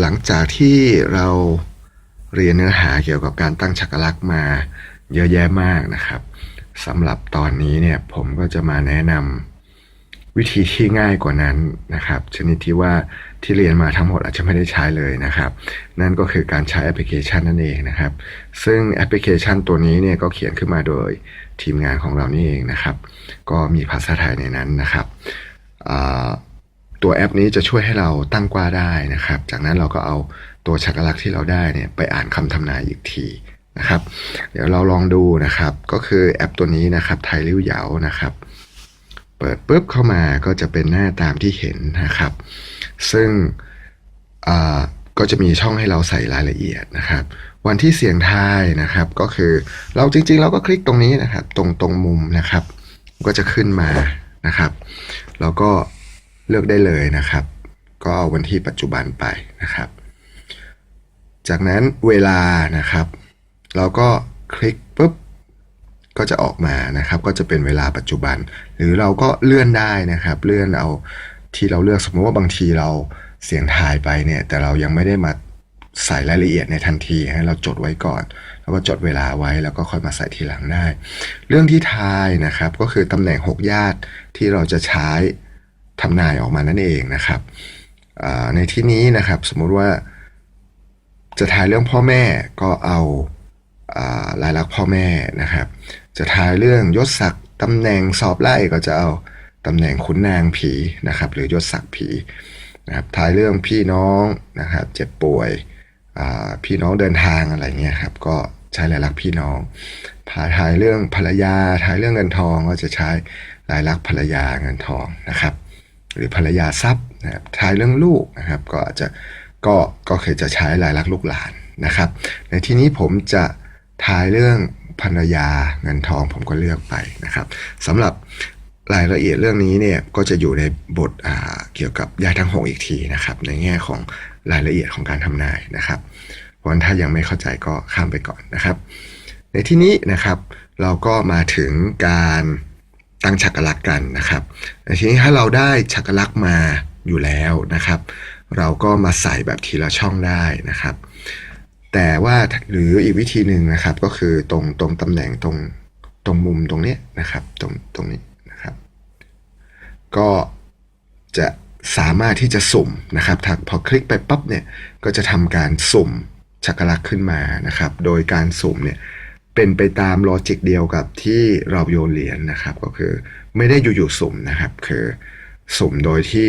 หลังจากที่เราเรียนเนื้อหาเกี่ยวกับการตั้งฉักลักษ์มาเยอะแยะมากนะครับสำหรับตอนนี้เนี่ยผมก็จะมาแนะนำวิธีที่ง่ายกว่านั้นนะครับ ชนิดที่ว่าที่เรียนมาทั้งหมดอาจจะไม่ได้ใช้เลยนะครับ นั่นก็คือการใช้แอปพลิเคชันนั่นเองนะครับ ซึ่งแอปพลิเคชันตัวนี้เนี่ยก็เขียนขึ้นมาโดยทีมงานของเรานี่เองนะครับ ก็มีภาษาไทยในนั้นนะครับ ตัวแอปนี้จะช่วยให้เราตั้งกว้าได้นะครับ จากนั้นเราก็เอาตัวชักลักษ์ที่เราได้เนี่ยไปอ่านคำทำนายอีกทีนะครับ เดี๋ยวเราลองดูนะครับ ก็คือแอปตัวนี้นะครับไทยริ้วเหยานะครับ เปิดปุ๊บเข้ามาก็จะเป็นหน้าตามที่เห็นนะครับ ซึ่งก็จะมีช่องให้เราใส่รายละเอียดนะครับ วันที่เสียงทายนะครับ ก็คือเราจริงๆ เราก็คลิกตรงนี้นะครับ ตรงตรงมุมนะครับ ก็จะขึ้นมานะครับ แล้วก็ เลือกได้เลยนะครับ ก็เอาวันที่ปัจจุบันไปนะครับ จากนั้นเวลานะครับ เราก็คลิกปุ๊บก็จะออกมานะครับ ก็จะเป็นเวลาปัจจุบัน หรือเราก็เลื่อนได้นะครับ เลื่อนเอาที่เราเลือกสมมติว่าบางทีเราเสียงทายไปเนี่ยแต่เรายังไม่ได้มาใส่รายละเอียดในทันทีให้เราจดไว้ก่อน แล้วก็จดเวลาไว้แล้วก็ค่อยมาใส่ทีหลังได้ เรื่องที่ทายนะครับก็คือตำแหน่งหกญาติที่เราจะใช้ ทำนายออกมานั่นเองนะครับในที่นี้นะครับสมมุติว่าจะทายเรื่องพ่อแม่ก็เอาอ่ายลักษณ์พ่อแม่นะครับ จะทายเรื่องยศศักดิ์ตำแหน่งสอบไล่ก็จะเอาตำแหน่งขุนนางผีนะครับหรือยศศักดิ์ผีนะครับทายเรื่องพี่น้องนะครับเจ็บป่วยพี่น้องเดินทางอะไรเงี้ยครับก็ใช้ลายลักษณ์พี่น้องพาทายเรื่องภรรยาทายเรื่องเงินทองก็จะใช้ลายลักษณ์ภรรยาเงินทองนะครับ หรือภรรยาทรัพย์นะครับทายเรื่องลูกนะครับ ก็อาจจะก็ก็เคยจะใช้ลายลักษณ์ลูกหลานนะครับ ในที่นี้ผมจะทายเรื่องภรรยาเงินทองผมก็เลือกไปนะครับสำหรับรายละเอียดเรื่องนี้เนี่ยก็จะอยู่ในบทเกี่ยวกับยาทั้งหกอีกทีนะครับ ในแง่ของรายละเอียดของการทำนายนะครับเพราะฉะนั้นถ้ายังไม่เข้าใจก็ข้ามไปก่อนนะครับ ในที่นี้นะครับ เราก็มาถึงการ ตั้งฉักรลักษณ์กันนะครับทีนี้ถ้าเราได้ฉักรลักษณ์มาอยู่แล้วนะครับ เราก็มาใส่แบบทีละช่องได้นะครับ แต่ว่าหรืออีกวิธีหนึ่งนะครับก็คือตรงตรงตำแหน่งตรงตรงมุมตรงเนี้ยนะครับตรงตรงนี้นะครับ ก็จะสามารถที่จะสุ่มนะครับถ้าพอคลิกไปปั๊บเนี่ยก็จะทำการสุ่มชักลักขึ้นมานะครับ โดยการสุ่มเนี่ย เป็นไปตามลอจิกเดียวกับที่เราโยนเหรียญนะครับ ก็คือไม่ได้อยู่ๆสุ่มนะครับ คือสุ่มโดยที่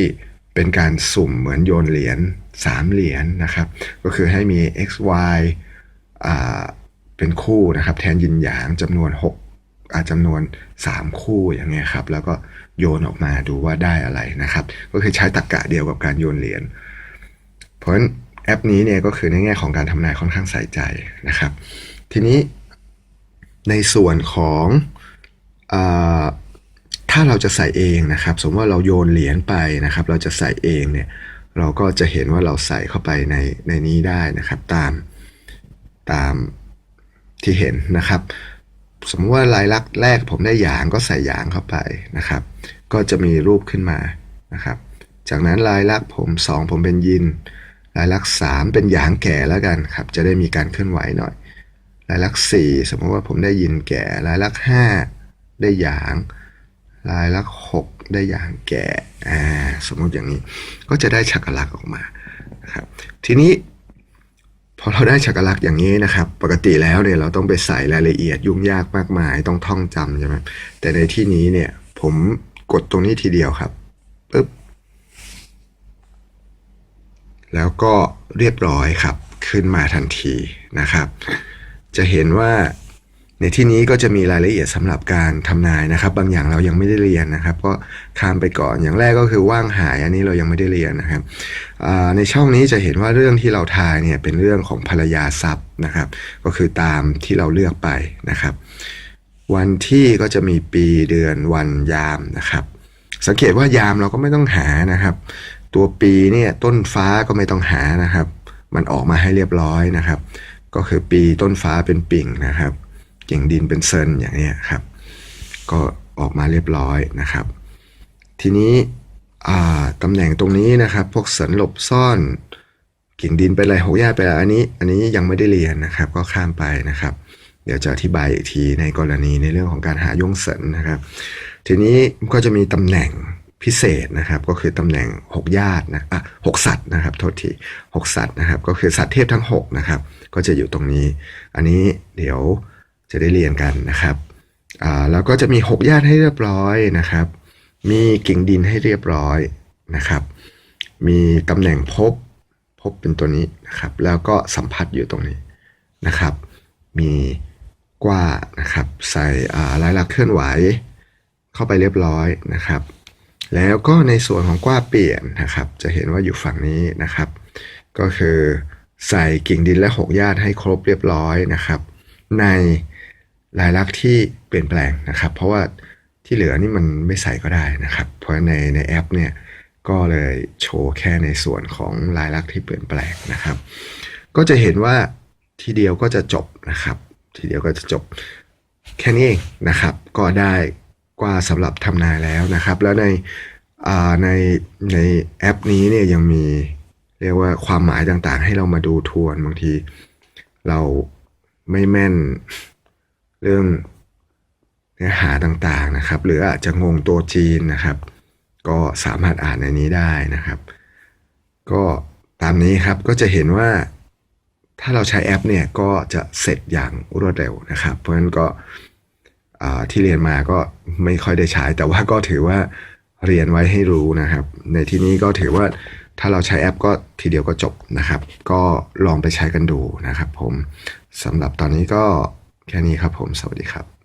เป็นการสุ่มเหมือนโยนเหรียญ3เหรียญนะครับ ก็คือให้มี x y อ่าเป็นคู่นะครับ แทนยินหยางจำนวน6อาจำนวน 3 คู่อย่างเงี้ยครับ แล้วก็โยนออกมาดูว่าได้อะไรนะครับ ก็คือใช้ตรรกกะเดียวกับการโยนเหรียญเพราะฉะนั้นแอปนี้เนี่ยก็คือในแง่ของการทำนายค่อนข้างใส่ใจนะครับ ทีนี้ ในส่วนของอถ้าเราจะใส่เองนะครับ สมมติว่าเราโยนเหรียญไปนะครับ เราจะใส่เองเนี่ยเราก็จะเห็นว่าเราใส่เข้าไปในในนี้ได้นะครับ ตามตามที่เห็นนะครับ สมมติว่าลายลักษณ์แรกผมได้หยางก็ใส่หยางเข้าไปนะครับ ก็จะมีรูปขึ้นมานะครับ จากนั้นลายลักษณ์ผมสองผมเป็นยิน ลายลักษณ์สามเป็นหยางแก่แล้วกันครับ จะได้มีการเคลื่อนไหวหน่อย ลายลักษณ์สี่สมมติว่าผมได้ยินแก่ลายลักษณ์ห้าได้หยางลายลักษณ์หกได้หยางแก่อ่าสมมติอย่างนี้ก็จะได้ฉักลักษณ์ออกมาครับทีนี้พอเราได้ฉักลักษณ์อย่างนี้นะครับ ปกติแล้วเนี่ยเราต้องไปใส่รายละเอียดยุ่งยากมากมายต้องท่องจำใช่ไหมแต่ในที่นี้เนี่ยผมกดตรงนี้ทีเดียวครับปึ๊บแล้วก็เรียบร้อยครับ ขึ้นมาทันทีนะครับ จะเห็นว่าในที่นี้ก็จะมีรายละเอียดสำหรับการทำนายนะครับ บางอย่างเรายังไม่ได้เรียนนะครับ ก็ข้ามไปก่อนอย่างแรกก็คือว่างหายอันนี้เรายังไม่ได้เรียนนะครับในช่องนี้จะเห็นว่าเรื่องที่เราทายเนี่ยเป็นเรื่องของภรรยาทรัพย์นะครับ ก็คือตามที่เราเลือกไปนะครับ วันที่ก็จะมีปีเดือนวันยามนะครับ สังเกตว่ายามเราก็ไม่ต้องหานะครับ ตัวปีเนี่ยต้นฟ้าก็ไม่ต้องหานะครับ มันออกมาให้เรียบร้อยนะครับ ก็คือปีต้นฟ้าเป็นปิ่งนะครับกิ่งดินเป็นเซินอย่างนี้ครับ ก็ออกมาเรียบร้อยนะครับ ทีนี้ตำแหน่งตรงนี้นะครับ พวกเสรินหลบซ่อนกิ่งดินไปเลยหกญาไปอันนี้ อันนี้ยังไม่ได้เรียนนะครับ ก็ข้ามไปนะครับ เดี๋ยวจะอธิบายอีกทีในกรณีในเรื่องของการหาย่งเสรินนะครับ ทีนี้ก็จะมีตำแหน่ง พิเศษนะครับก็คือตำแหน่งหกญาตินะอะหกสัตว์นะครับโทษทีหกสัตว์นะครับก็คือสัตว์เทพทั้งหกนะครับ ก็จะอยู่ตรงนี้ อันนี้เดี๋ยวจะได้เรียนกันนะครับอ่าแล้วก็จะมีหกญาติให้เรียบร้อยนะครับ มีกิ่งดินให้เรียบร้อยนะครับ มีตำแหน่งพภพบเป็นตัวนี้นะครับ แล้วก็สัมผัสอยู่ตรงนี้นะครับ มีกว่านะครับใส่อ่าลายลักษณ์เคลื่อนไหว เข้าไปเรียบร้อยนะครับ แล้วก็ในส่วนของกว้าเปลี่ยนนะครับ จะเห็นว่าอยู่ฝั่งนี้นะครับ ก็คือใส่กิ่งดินและหกญาติให้ครบเรียบร้อยนะครับ ในลายลักษณ์ที่เปลี่ยนแปลงนะครับ เพราะว่าที่เหลือนี่มันไม่ใส่ก็ได้นะครับ เพราะในในแอปเนี่ยก็เลยโชว์แค่ในส่วนของลายลักษณ์ที่เปลี่ยนแปลงนะครับ ก็จะเห็นว่าทีเดียวก็จะจบนะครับ ทีเดียวก็จะจบแค่นี้เองนะครับ ก็ได้ กว่าสำหรับทำนายแล้วนะครับ แล้วในในในแอปนี้เนี่ยยังมีเรียกว่าความหมายต่างๆ ให้เรามาดูทวนบางที เราไม่แม่นเรื่องเนื้อหาต่างๆนะครับ หรืออาจจะงงตัวจีนนะครับ ก็สามารถอ่านในนี้ได้นะครับ ก็ตามนี้ครับก็จะเห็นว่าถ้าเราใช้แอปเนี่ยก็จะเสร็จอย่างรวดเร็วนะครับ เพราะฉะนั้นก็ ที่เรียนมาก็ไม่ค่อยได้ใช้ แต่ว่าก็ถือว่าเรียนไว้ให้รู้นะครับ ในที่นี้ก็ถือว่าถ้าเราใช้แอปก็ทีเดียวก็จบนะครับ ก็ลองไปใช้กันดูนะครับผมสำหรับตอนนี้ก็แค่นี้ครับผม สวัสดีครับ